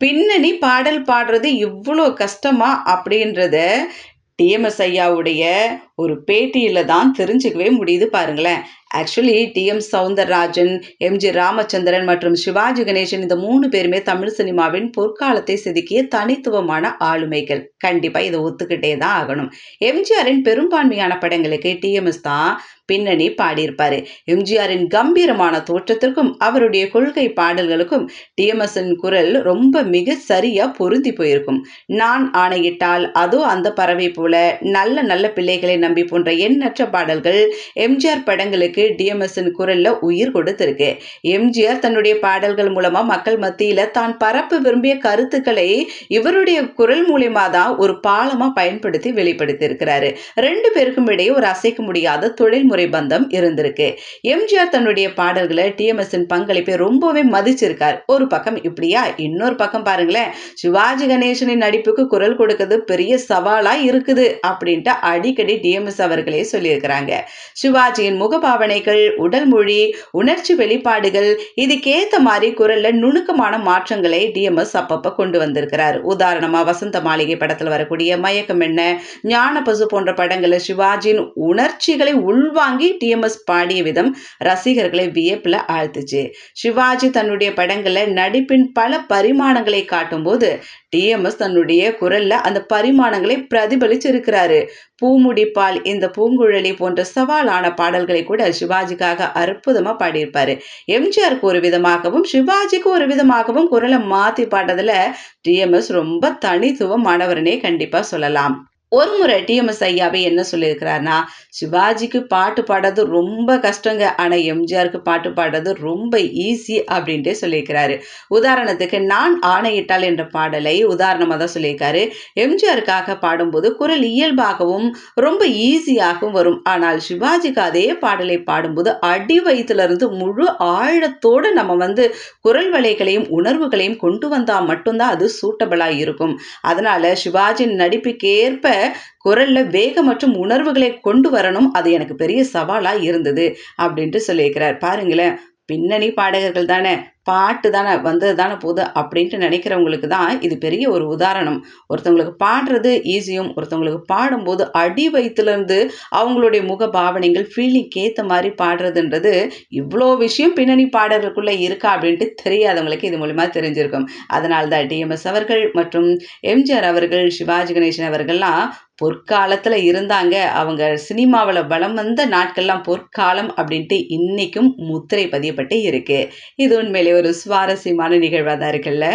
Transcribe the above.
பின்னணி பாடல் பாடுறது இவ்வளோ கஷ்டமா அப்படின்றத டிஎம்எஸ் ஐயாவுடைய ஒரு பேட்டியில் தான் தெரிஞ்சுக்கவே முடியுது பாருங்களேன். Actually TM Soundararajan MG Ramachandran மற்றும் சிவாஜி கணேசன் இந்த மூணு பேருமே தமிழ் சினிமாவின் பொற்காலத்தை செதுக்கிய தனித்துவமான ஆளுமைகள். கண்டிப்பாக இதை ஒத்துக்கிட்டே தான் ஆகணும். எம்ஜிஆரின் பெரும்பான்மையான படங்களுக்கு டிஎம்எஸ் தான் பின்னணி பாடியிருப்பார். எம்ஜிஆரின் கம்பீரமான தோற்றத்திற்கும் அவருடைய கொள்கை பாடல்களுக்கும் டிஎம்எஸ்ஸின் குரல் ரொம்ப மிக சரியாக பொருந்தி போயிருக்கும். நான் ஆணையிட்டால் அதோ அந்த பறவை போல நல்ல நல்ல பிள்ளைகளை நம்பி போன்ற எண்ணற்ற பாடல்கள் எம்ஜிஆர் படங்களுக்கு டிஎம்எஸ்ஸின் குரல்ல உயிர் கொடுத்திருக்கு. எம்ஜிஆர் தன்னுடைய பாடல்கள் மூலமா மக்கள் மத்தியில தான் பரப்ப விரும்பிய கருத்துக்களை இவருடைய குரல் மூலியமா தான் ஒரு பாலமா பயன்படுத்தி வெளிப்படுத்தி இருக்கிறாரு ரெண்டு பேருக்கும் இடையே ஒரு அசைக்க முடியாத தொழில்முறை பந்தம் இருந்திருக்கு. எம்ஜிஆர் தன்னுடைய பாடல்களை டிஎம்எஸ்ஸின் பங்களிப்பை ரொம்பவே மதிச்சிருக்கார். ஒரு பக்கம் இப்படியா இன்னொரு பக்கம் பாருங்களேன் சிவாஜி கணேசனின் நடிப்புக்கு குரல் கொடுக்கிறது பெரிய சவாலா இருக்குது அப்படின்ட்டு அடிக்கடி டிஎம்எஸ் அவர்களே சொல்லியிருக்கிறாங்க. சிவாஜியின் முகபாவனைகள் உடல் மொழி உணர்ச்சி வெளிப்பாடுகள் இதுக்கேத்த மாதிரி குரல்ல நுணுக்கமான மாற்றங்களை டிஎம்எஸ் அப்பப்ப கொண்டு வந்திருக்கிறார். உதாரணமா வசந்த மாளிகை படத்துல வரக்கூடிய மயக்கம் என்ன ஞான பசு போன்ற படங்களை சிவாஜியின் உணர்ச்சிகளை உள்வாங்கி டிஎம்எஸ் பாடிய விதம் ரசிகர்களை வியப்புல ஆழ்த்துச்சு. சிவாஜி தன்னுடைய படங்களை நடிப்பின் பல பரிமாணங்களை காட்டும்போது டிஎம்எஸ் தன்னுடைய குரல்ல அந்த பரிமாணங்களை பிரதிபலிச்சிருக்கிறாரு. பூமுடிப்பால் இந்த பூங்குழலி போன்ற சவாலான பாடல்களை கூட சிவாஜிக்காக அற்புதமா பாடியிருப்பார். எம்ஜிஆருக்கு ஒரு விதமாகவும் சிவாஜிக்கு ஒரு விதமாகவும் குரலை மாத்தி பாடுறதுல டிஎம்எஸ் ரொம்ப தனித்துவமானவர்னே கண்டிப்பா சொல்லலாம். ஒரு முறை டிஎம்எஸ் ஐயாவே என்ன சொல்லியிருக்கிறாருன்னா சிவாஜிக்கு பாட்டு பாடுறது ரொம்ப கஷ்டங்க. ஆனால் எம்ஜிஆருக்கு பாட்டு பாடுறது ரொம்ப ஈஸி அப்படின்ட்டே சொல்லியிருக்கிறாரு. உதாரணத்துக்கு நான் ஆணையிட்டால் என்ற பாடலை உதாரணமாக தான் சொல்லியிருக்காரு. எம்ஜிஆருக்காக பாடும்போது குரல் இயல்பாகவும் ரொம்ப ஈஸியாகவும் வரும். ஆனால் சிவாஜிக்கு அதே பாடலை பாடும்போது அடி வயிற்றுலேருந்து முழு ஆழத்தோடு நம்ம வந்து குரல் வலைகளையும் உணர்வுகளையும் கொண்டு வந்தால் மட்டும்தான் அது சூட்டபிளாக இருக்கும். அதனால் சிவாஜியின் நடிப்புக்கேற்ப குரல்ல வேகம் மற்றும் உணர்வுகளை கொண்டு வரணும். அது எனக்கு பெரிய சவாலா இருந்தது அப்படின்ட்டு சொல்லியிருக்கிறார். பாருங்களேன் பின்னணி பாடகர்கள் தானே. பாட்டு தானே வந்தது தானே போகுது அப்படின்ட்டு நினைக்கிறவங்களுக்கு தான் இது பெரிய ஒரு உதாரணம். ஒருத்தவங்களுக்கு பாடுறது ஈஸியும் ஒருத்தவங்களுக்கு பாடும்போது அடி வயிற்றுலேருந்து அவங்களுடைய முக பாவனைகள் ஃபீலிங் ஏற்ற மாதிரி பாடுறதுன்றது இவ்வளோ விஷயம் பின்னணி பாடுறதுக்குள்ளே இருக்கா அப்படின்ட்டு தெரியாதவங்களுக்கு இது மூலிமா தெரிஞ்சிருக்கும். அதனால தான் டிஎம்எஸ் அவர்கள் மற்றும் எம்ஜிஆர் அவர்கள் சிவாஜி கணேசன் அவர்கள்லாம் பொற்காலத்தில் இருந்தாங்க. அவங்க சினிமாவில் வலம் வந்த நாட்கள்லாம் பொற்காலம் அப்படின்ட்டு இன்றைக்கும் முத்திரை பதியப்பட்டு இருக்குது இது உண்மையிலே ஒரு சுவாரஸ்யமான நிகழ்வாக தான் இருக்குல்ல?